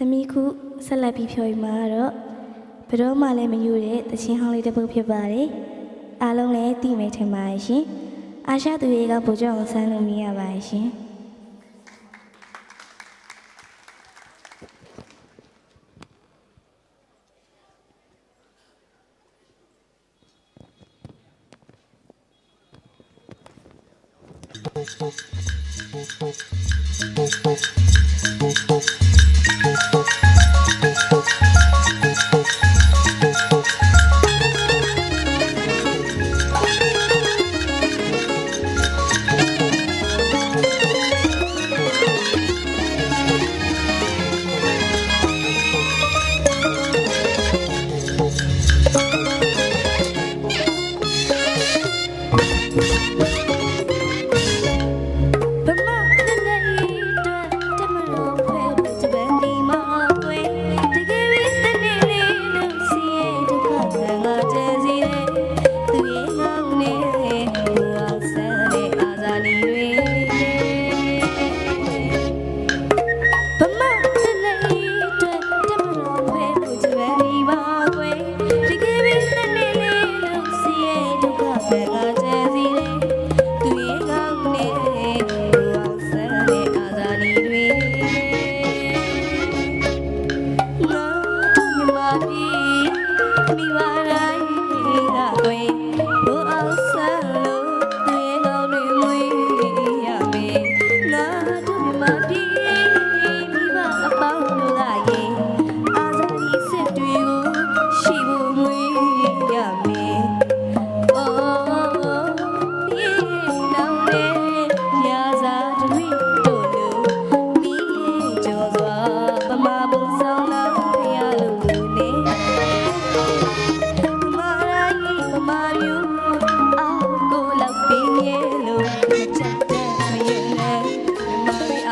သမီးခုဆက်လက်ပြီးဖြော်ရမှာကတော့ဘယ်တော့မှလည်းမယူတဲ့တခြင်းဟောင်းလေးတစ်ပုဒ်ဖြစ်ပါတယ်အားလုံးလည်းသိမယ်ထင်ပါတယ်ရှင်အာရှသူတွေကဗိုလ်ချုပ်အောင်ဆန်းလို့မြင်ရပါတယ်ရှင်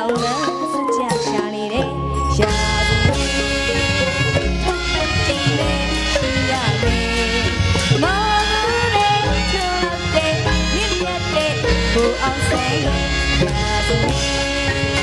mommy, I'll love such a shiny day. Yeah, ဘူအောင်ဆိုင်ရာဇူထ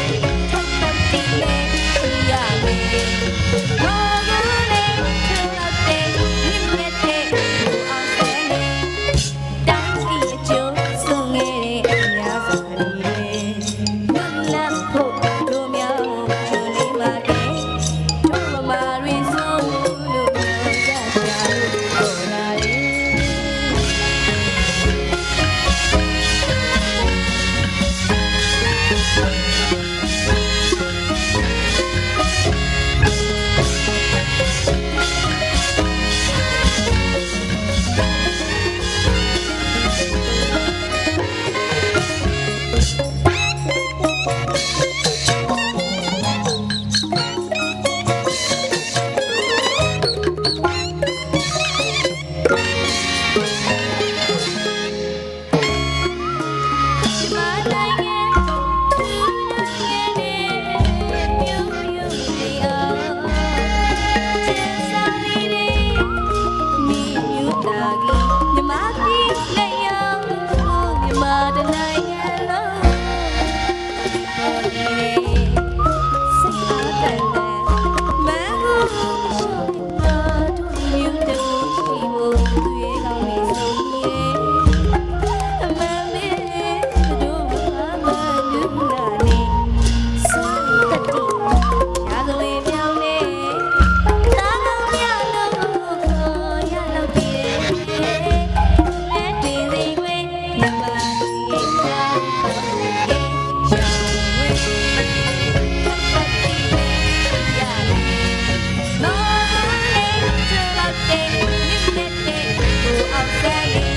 Stop saying